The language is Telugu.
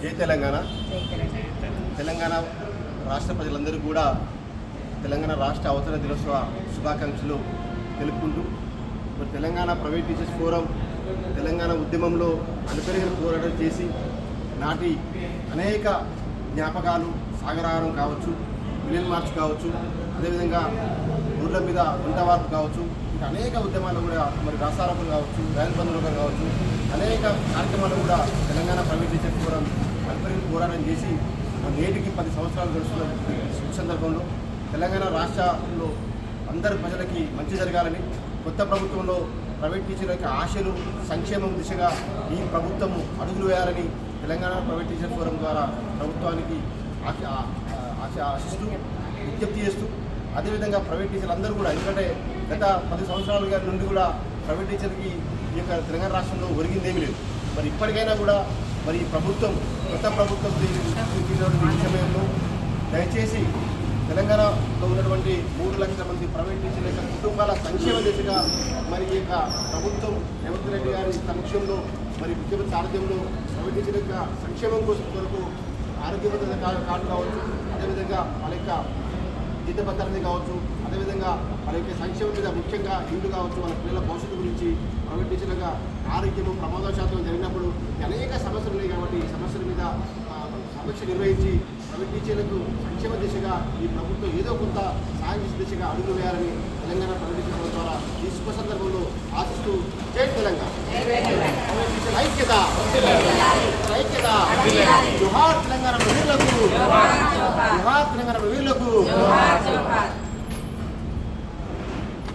జై తెలంగాణ. తెలంగాణ. రాష్ట్ర ప్రజలందరూ కూడా తెలంగాణ రాష్ట్ర అవతరణ దినోత్సవ శుభాకాంక్షలు తెలుపుకుంటూ మరి Telangana private teachers forum Telangana ఉద్యమంలో అనుకరిగిన పోరాటం చేసి నాటి అనేక జ్ఞాపకాలు సాగరహారం కావచ్చు మిలియన్ మార్చ్ కావచ్చు అదేవిధంగా ఊర్ల మీద గుంటవార్పు కావచ్చు ఇంకా అనేక ఉద్యమాలు కూడా మరి రాసారోపణ కావచ్చు రైలు బంధువులు కావచ్చు అనేక కార్యక్రమాలు కూడా తెలంగాణ ప్రైవేట్ టీచర్ ఫోరం అనుకరిగిన పోరాటం చేసి నేటికి పది సంవత్సరాలు గడుస్తున్న సందర్భంలో తెలంగాణ రాష్ట్రంలో అందరి ప్రజలకి మంచి జరగాలని కొత్త ప్రభుత్వంలో ప్రైవేట్ టీచర్ల యొక్క ఆశలు సంక్షేమం దిశగా ఈ ప్రభుత్వం అడుగులు వేయాలని తెలంగాణ ప్రైవేట్ టీచర్ ఫోరం ద్వారా ప్రభుత్వానికి ఆశ ఆశ ఆశిస్తూ విజ్ఞప్తి చేస్తూ అదేవిధంగా ప్రైవేట్ టీచర్లు అందరూ కూడా ఎందుకంటే గత పది సంవత్సరాలుగా నుండి కూడా ప్రైవేట్ టీచర్కి ఈ యొక్క తెలంగాణ రాష్ట్రంలో ఒరిగిందేమీ లేదు. మరి ఇప్పటికైనా కూడా మరి ప్రభుత్వం కొత్త ప్రభుత్వం తీసుకున్నటువంటి సమయంలో దయచేసి తెలంగాణలో ఉన్నటువంటి మూడు లక్షల మంది ప్రైవేట్ టీచర్ల యొక్క కుటుంబాల సంక్షేమ దిశగా మరి ఈ యొక్క ప్రభుత్వం రేవంత్ రెడ్డి గారి సమక్షంలో మరి ముఖ్యమంత్రి సారథ్యంలో ప్రైవేట్ టీచర్ల యొక్క సంక్షేమం కోసం కొరకు ఆరోగ్య భద్రత కార్డు కార్డు కావచ్చు. అదేవిధంగా వాళ్ళ యొక్క జీత భద్రత కావచ్చు అదేవిధంగా వాళ్ళ యొక్క సంక్షేమం మీద ముఖ్యంగా ఇల్లు కావచ్చు వాళ్ళ పిల్లల భవిష్యత్తు గురించి ప్రకటించినగా టీచర్లుగా ఆరోగ్యము ప్రమాదశాతం జరిగినప్పుడు అనేక సమస్యలు ఉన్నాయి కాబట్టి ఈ సమస్యల మీద సమీక్ష నిర్వహించి ప్రైవేట్ టీచర్లకు సంక్షేమ దిశగా ఈ ప్రభుత్వం ఏదో కొంత సాయం దిశగా అడుగులు వేయాలని తెలంగాణ ప్రకటించడం ద్వారా ఈ శుభ సందర్భంలో ఆశిస్తూ జై తెలంగాణ. ఐక్యత ఐక్యత జుహార్ తెలంగాణ ప్రజలకు జుహార్ తెలంగాణ ప్రజలకు